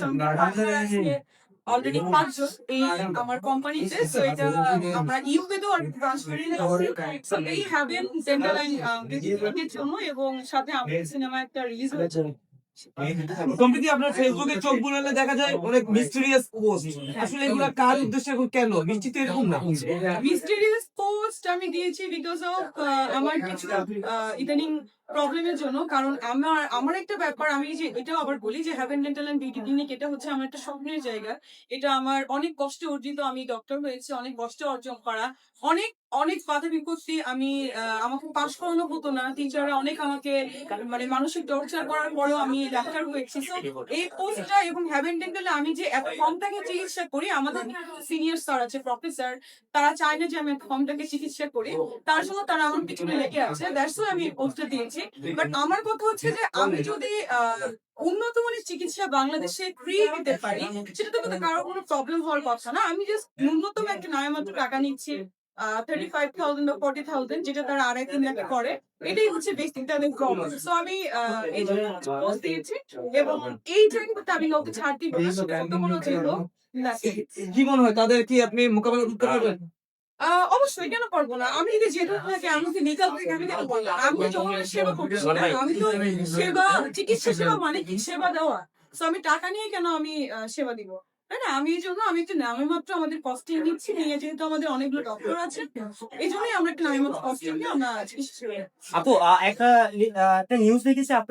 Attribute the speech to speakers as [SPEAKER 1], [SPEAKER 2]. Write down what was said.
[SPEAKER 1] সঙ্গে অলরেডি পাঁচজন এই আমার কোম্পানিতে তো এটা আমরা ইউকেতেও আর ট্রান্সফারিং করছি। এই হ্যাভেন ডেন্টাল অ্যান্ড জন্য এবং সাথে আমাদের সিনেমা একটা রিলিজ হয়েছে।
[SPEAKER 2] সম্প্রতি আপনার ফেসবুকে চোখ বুলালে দেখা যায় অনেক মিস্টেরিয়াস পোস্ট আসলে এগুলো কার উদ্দেশ্যে কেন? নিশ্চিত এরকম না?
[SPEAKER 1] মিস্টেরিয়াস পোস্ট আমি দিয়েছি বিকজ অফ আমার কিছু ইদানিং প্রবলেমের জন্য। কারণ আমার আমার একটা ব্যাপার আমি যে এটাও আবার বলি যে Heaven Dental and Beauty Clinic এটা হচ্ছে আমার একটা স্বপ্নের জায়গা। এটা আমার অনেক কষ্টে অর্জিত আমি ডক্টর হয়েছি অনেক কষ্টে অর্জন করা অনেক অনেক বাধা বিপত্তি আমি আমাকে পাশ করানো হতো না। টিচাররা অনেক আমাকে মানে মানসিক টর্চার করার পরেও আমি ডাক্তার হয়েছি। এই পোস্টটা এবং হ্যাভেন ডেন্টালে আমি যে এত কম চিকিৎসা করি, আমাদের সিনিয়র স্যার আছে প্রফেসর তারা চায় না যে আমি এত কম চিকিৎসা করি। তার জন্য তারা আমার পিছনে লেগে আছে। দ্যাটস আমি এই পোস্টটা দিয়েছি। বাট আমার কথা হচ্ছে যে আমি যদি উন্নত মানের চিকিৎসা বাংলাদেশে ফ্রি দিতে পারি সেটা তো কিন্তু কারও কোনো প্রবলেম হওয়ার কথা না। আমি জাস্ট ন্যূনতম একটা নয় নামমাত্র টাকা নিচ্ছি। থার্টি ফাইভ থাউজেন্ড বা ফোর্টি থাউজেন্ড যেটা তারা আড়াই তিন লাখ করে এটাই হচ্ছে বেসিক তাদের প্রবলেম সো আমি আহ, এই জন্য পোস্ট দিয়েছি এবং এই আমি লোকে ছাড় দিব না সেটা তো কোনো
[SPEAKER 2] কি মনে হয় তাদের কি আপনি মোকাবেলা করতে পারবেন?
[SPEAKER 1] আহ, অবশ্যই কেন পারব না? আমি যদি যেতে থাকে আমি নিকাল থেকে আমি কেন পারব আমি তো সেবা করছি আমি তো সেবা চিকিৎসা সেবা মানে কি? সেবা দেওয়া। তো আমি টাকা নিয়ে কেন আমি সেবা দিব? তাই না, আমি এই জন্য, আমি একটু নামে মাত্র আমাদের কস্টিং নিচ্ছি, নিয়ে যেহেতু আমাদের অনেকগুলো ডক্টর আছে, এই জন্যই আমরা একটু নামে মাত্র কস্টিং নিয়ে আমরা সেবা
[SPEAKER 3] আপু একটা একটা নিউজ দেখেছি আপনার